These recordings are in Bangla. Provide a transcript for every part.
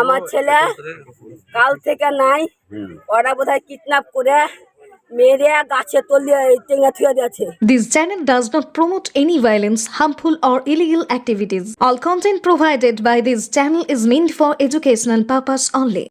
আমার ছেলে কাল থেকে নাই ওরা বোধহয় কিডন্যাপ করে মেরে গাছে তলিয়ে টেঙে থুয়ে This channel does not promote any violence, harmful, or illegal activities. All content provided by this channel is meant for educational purpose only.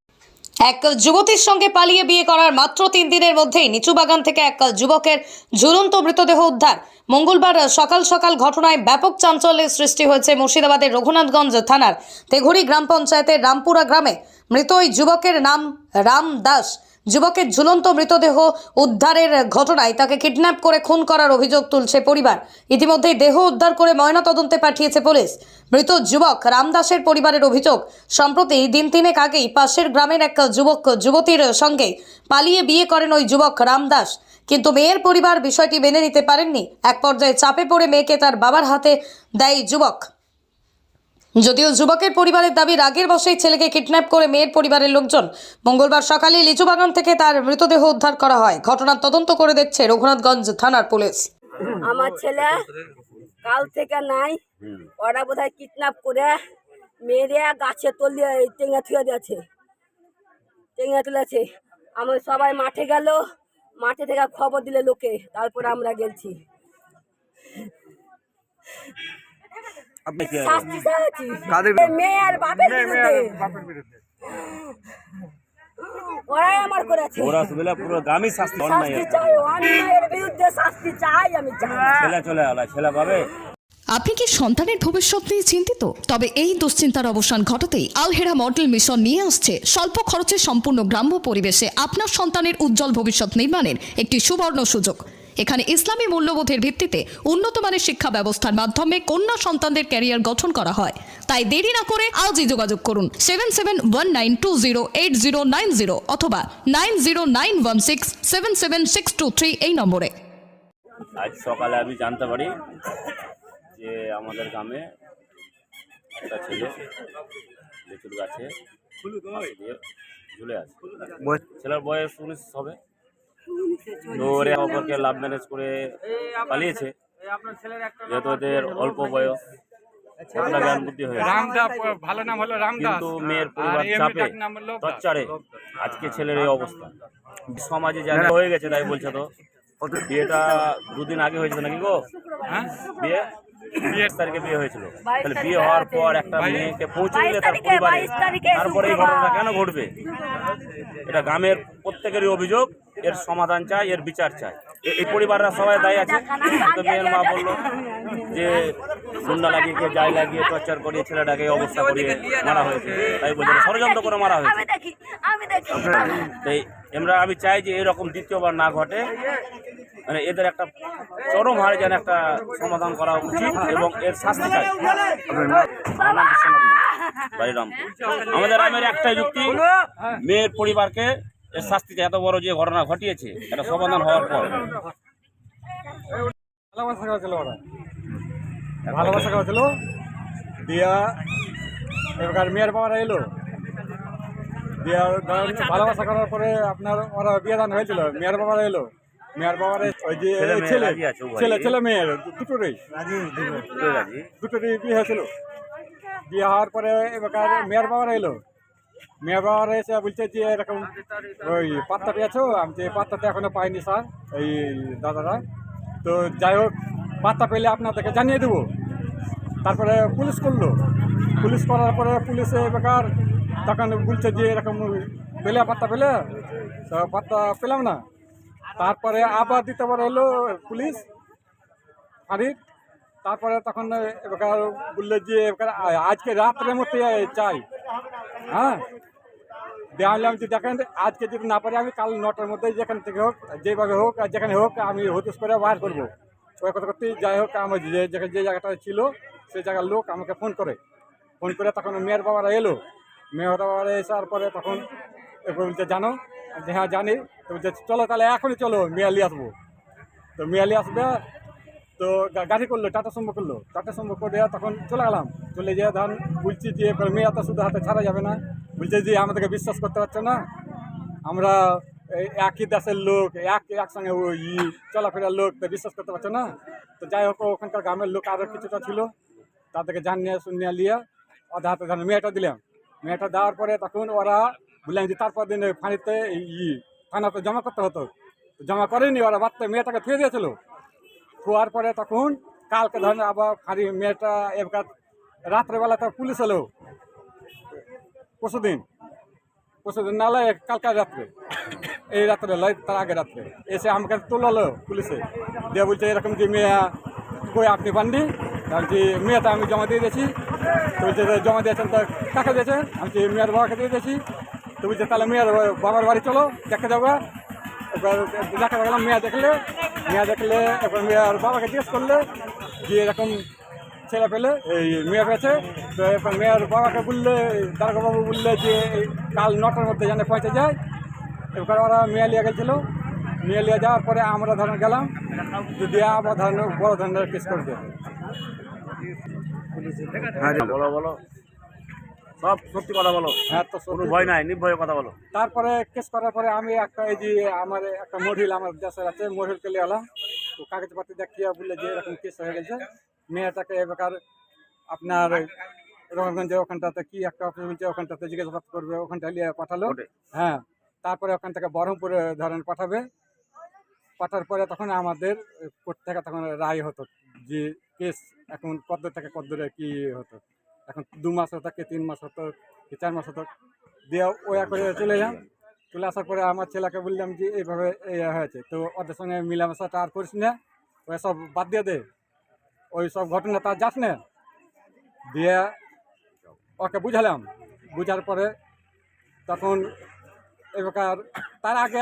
এক যুবতীর সঙ্গে পালিয়ে বিয়ে করার মাত্র তিন দিনের মধ্যেই নিচু বাগান থেকে এক যুবকের ঝুলন্ত মৃতদেহ উদ্ধার। মঙ্গলবার সকাল সকাল ঘটনায় ব্যাপক চাঞ্চল্যের সৃষ্টি হয়েছে মুর্শিদাবাদের রঘুনাথগঞ্জ থানার তেঘুরি গ্রাম পঞ্চায়েতের রামপুরা গ্রামে। মৃত ওই যুবকের নাম রাম দাস। যুবকের ঝুলন্ত মৃতদেহ উদ্ধারের ঘটনায় তাকে কিডন্যাপ করে খুন করার অভিযোগ তুলছে পরিবার। ইতিমধ্যেই দেহ উদ্ধার করে ময়নাতদন্তে পাঠিয়েছে পুলিশ। মৃত যুবক রামদাসের পরিবারের অভিযোগ, সম্প্রতি দিন তিনেক আগেই পাশের গ্রামের এক যুবক, যুবতীর সঙ্গে পালিয়ে বিয়ে করেন ওই যুবক রামদাস। কিন্তু মেয়ের পরিবার বিষয়টি মেনে নিতে পারেননি। এক পর্যায়ে চাপে পড়ে মেয়েকে তার বাবার হাতে দেয় যুবক। যদিও যুবকের পরিবারের দাবি, রাগের বসেই ছেলেকে কিডন্যাপ করে মেয়ের পরিবারের লোকজন। মঙ্গলবার সকালে লিচুবাগান থেকে তার মৃতদেহ উদ্ধার করা হয়। ঘটনার তদন্ত করে দেখছে রঘুনাথগঞ্জ থানার পুলিশ। আমার ছেলে কাল থেকে নাই। ওরা বোধহয় কিডন্যাপ করে মেরে গাছে তলিয়ে টেঙে থুয়ে দিয়েছে। টেঙে তুলেছে। আমি সবাই মাঠে গেল। মাঠে থেকে খবর দিলে লোকে। তারপরে আমরা গেছি আপনি কি শাস্তি চাইছি কাদের মেয়ে আর বাপের বিরুদ্ধে। ওরাই আমার করেছে। ওরা বেলা পুরো গ্রামই শাস্তি অন্যায় চাই অন্যায়ের বিরুদ্ধে শাস্তি চাই আমি চাই ছেলে চলে আলা ছেলে পাবে। আপনি কি সন্তানের ভবিষ্যৎ নিয়ে চিন্তিত? তবে এই দুশ্চিন্তার অবসান ঘটাতেই আলহেরা মডেল মিশন নিয়ে আসছে স্বল্প খরচে সম্পূর্ণ গ্রাম্য পরিবেশে আপনার সন্তানের উজ্জ্বল ভবিষ্যৎ নির্মাণের একটি সুবর্ণ সুযোগ। এখানে ইসলামী মূল্যবোধের ভিত্তিতে উন্নত মানের শিক্ষা ব্যবস্থার মাধ্যমে কন্যা সন্তানদের ক্যারিয়ার গঠন করা হয়। তাই দেরি না করে আজই যোগাযোগ করুন seven seven one nine two zero eight zero nine zero অথবা nine zero nine one six seven seven six two three এই নম্বরে। আজ সকালে আমি জানতে পারি যে আমাদের গ্রামে একটা ছেলে লিচুর গাছে ঝুলে আছে। ছেলের বয়স উনিশ হবে। তো ওরে অপরকে লাভ ম্যানেজ করে পালিয়েছে। যেহেতু ওদের অল্প বয়স জ্ঞান বুদ্ধি হয়ে গেছে। ভালো নাম হলো রামদাস। কিন্তু মেয়ের পরিবার চাপে টর্চারে আজকে ছেলের এই অবস্থা। সমাজে হয়ে গেছে তাই বলছে তো। বিয়েটা দুদিন আগে হয়েছিল নাকি গো? হ্যাঁ? বিয়ে? বিয়ের তারিখে বিয়ে হয়েছিল। তাহলে বিয়ে হওয়ার পর একটা মেয়েকে পৌঁছে দিলে তার পরিবারে। তারপরে এই। ঘটনা কেন ঘটবে? এটা গ্রামের প্রত্যেকেরই অভিযোগ। এর সমাধান চাই এর বিচার চাই। এই পরিবাররা সবাই দায়ী আছে। তো মেয়ের মা বলল যে গুন্ডা লাগিয়ে কে যাই লাগিয়ে টর্চার করিয়ে ছেলেটাকে অবস্থা করিয়ে মারা হয়েছে। তাই বলছে ষড়যন্ত্র করে মারা হয়েছে। তাই আমরা আমি চাই যে এরকম দ্বিতীয়বার না ঘটে। মানে এদের একটা চরম হারে যেন একটা সমাধান করা উচিত এবং এর শাস্তি চাই। আমার বাড়ি রামপুর আমাদের গ্রামের একটাই যুক্তি মেয়ের পরিবারকে এর শাস্তি এত বড় যে ঘটনা ঘটিয়েছে এটা সমাধান হওয়ার পর। ভালোবাসা করেছিল ওরা ভালোবাসা করেছিল দিয়া এবার মেয়ের বাবারা এলো। দিয়া ভালোবাসা করার পরে আপনার ওরা বিয়ে দান হয়েছিল মেয়ের বাবারা এলো। মেয়ের বাবারে ওই যে ছেলে। ছেলে ছেলে মেয়ের দুটোরই। দুটোরই। বিয়ে হয়েছিল। বিয়ে হওয়ার পরে এবার মেয়ের বাবারা এলো। মেয়ের বাবারা এসে বলছে যে এরকম ওই পাত্তা পেয়েছ আমি যে পাত্তাটা এখনও পাইনি স্যার, এই দাদারা। তো যাই হোক, পাত্তা পেলে আপনাদেরকে জানিয়ে দেবো। তারপরে পুলিশ করল। পুলিশ করার পরে পুলিশে বেকার তখন বলছে যে এরকম পেলে পাত্তা পেলে পাত্তা পেলাম না। তারপরে আবার দিতে পারে এলো পুলিশ, ফাঁড়ির। তারপরে তখন এবার বলল যে এবার আজকে রাত্রের মধ্যে চাই। হ্যাঁ। দেওয়ালাম যে দেখেন, আজকে যদি না পারি, আমি কাল নটার মধ্যে যেখান থেকে হোক, যেভাবে হোক যেখানে হোক, আমি হতুস করে বার করব। ওই কথা করতে যাই হোক, আমার যে জায়গায় যে জায়গাটা ছিল সেই জায়গার লোক আমাকে ফোন করে। ফোন করে তখন মেয়ের বাবারা এলো। মেয়ের বাবারা এসার পরে তখন বলছে জানো? হ্যাঁ জানি। তো বলছে, চলো তাহলে এখনই চলো মেয়ালি আসব। তো মেয়ালি আসবে তো গাড়ি করল, টাটা সম্ভব করল। টাটা সম্ভব করে দেওয়া তখন চলে গেলাম। চলে যেয়ে ধর বলছি যে মেয়ে তো শুধু হাতে ছাড়া যাবে না। বলছে যে, আমাদেরকে বিশ্বাস করতে পারছে না। আমরা একই দেশের লোক, এক, একসঙ্গে ওই চলাফেরার লোক, তো বিশ্বাস করতে পারছে না। তো যাই হোক, ওখানকার গ্রামের লোক আরও কিছুটা ছিল। তাদেরকে জানিয়ে শুনিয়ে নিয়ে অধা হাতে ধান মেয়েটা দিলাম। মেয়েটা দেওয়ার পরে তখন ওরা বললাম যে, তারপর দিন ফাঁড়িতে ই থানাতে জমা করতে হতো। জমা করেনি, ওরা বাচ্চা মেয়েটাকে থুয়ে দিয়েছিল। থোয়ার পরে তখন কালকে ধরেন আবার ফাঁড়ি মেয়েটা এবার রাত্রেবেলা তো পুলিশ এলো। পরশুদিন। পরশুদিন নালে কালকার রাত্রে। এই রাত্রে লয়, তার আগে রাত্রে। এসে আমাকে তুললো পুলিশে। দিয়ে বলছে, এরকম যে মেয়ে, কই আপনি আমি যে মেয়েটা আমি জমা দিয়ে দিয়েছি। তো বলছে জমা দিয়েছেন তো কাকে দিয়েছেন আমি যে মেয়ের বাবাকে দিয়ে দিয়েছি। তো বলছে, তাহলে মেয়ের বাবার বাড়ি চলো, দেখে যাব। দেখা গেলাম মেয়ে দেখলে মেয়ে দেখলে এবার মেয়ের বাবাকে জিজ্ঞেস করলে যে এরকম ছেলে পেলে এই মেয়ে পেয়েছে। তো এবার মেয়ের বাবাকে বললে বাবু বললে যে কাল নটার মধ্যে জানে পৌঁছে যায়। এবার ওরা মেয়ে লিয়ে গেছিল। মেয়ে লিয়ে যাওয়ার পরে আমরা ধরেন গেলাম, যদি আবার ধরেন বড় ধরনের কেস করে দেয়। বলো বলো। সব সত্যি কথা বলো। হ্যাঁ তো কোনো ভয় নাই নির্ভয়ে কথা বলো। তারপরে কেস করার পরে আমি একটা এই যে আমার একটা মহিল আমার দেশের আছে মহিলকে নিয়ে এলাম তো কাগজপাতি দেখিয়ে বললে যে এরকম কেস হয়ে গেছে। মেয়েটাকে এবার আপনার রহমগঞ্জে ওখানটাতে কি একটা অফিস বলছে ওখানটাতে জিজ্ঞাসাবাদ করবে ওখানটা নিয়ে পাঠালো। হ্যাঁ তারপরে ওখান থেকে বহরমপুরে ধরেন পাঠাবে। পাঠার পরে তখন আমাদের কোর্ট থেকে তখন রায় হতো যে কেস এখন কত থেকে কত দূরে কি হতো। এখন দু মাস হতো কি তিন মাস হতো কি চার মাস হতো দিয়ে ওয়া করে চলে এলাম চলে আসার পরে আমার ছেলেকে বললাম যে, এইভাবে এই হয়েছে। তো ওদের সঙ্গে মিলামেশাটা আর করিস না। ওই সব বাদ দিয়ে দে। ওই সব ঘটনা তার যাস না। দিয়ে ওকে বুঝালাম। বুঝার পরে তখন এবার তার আগে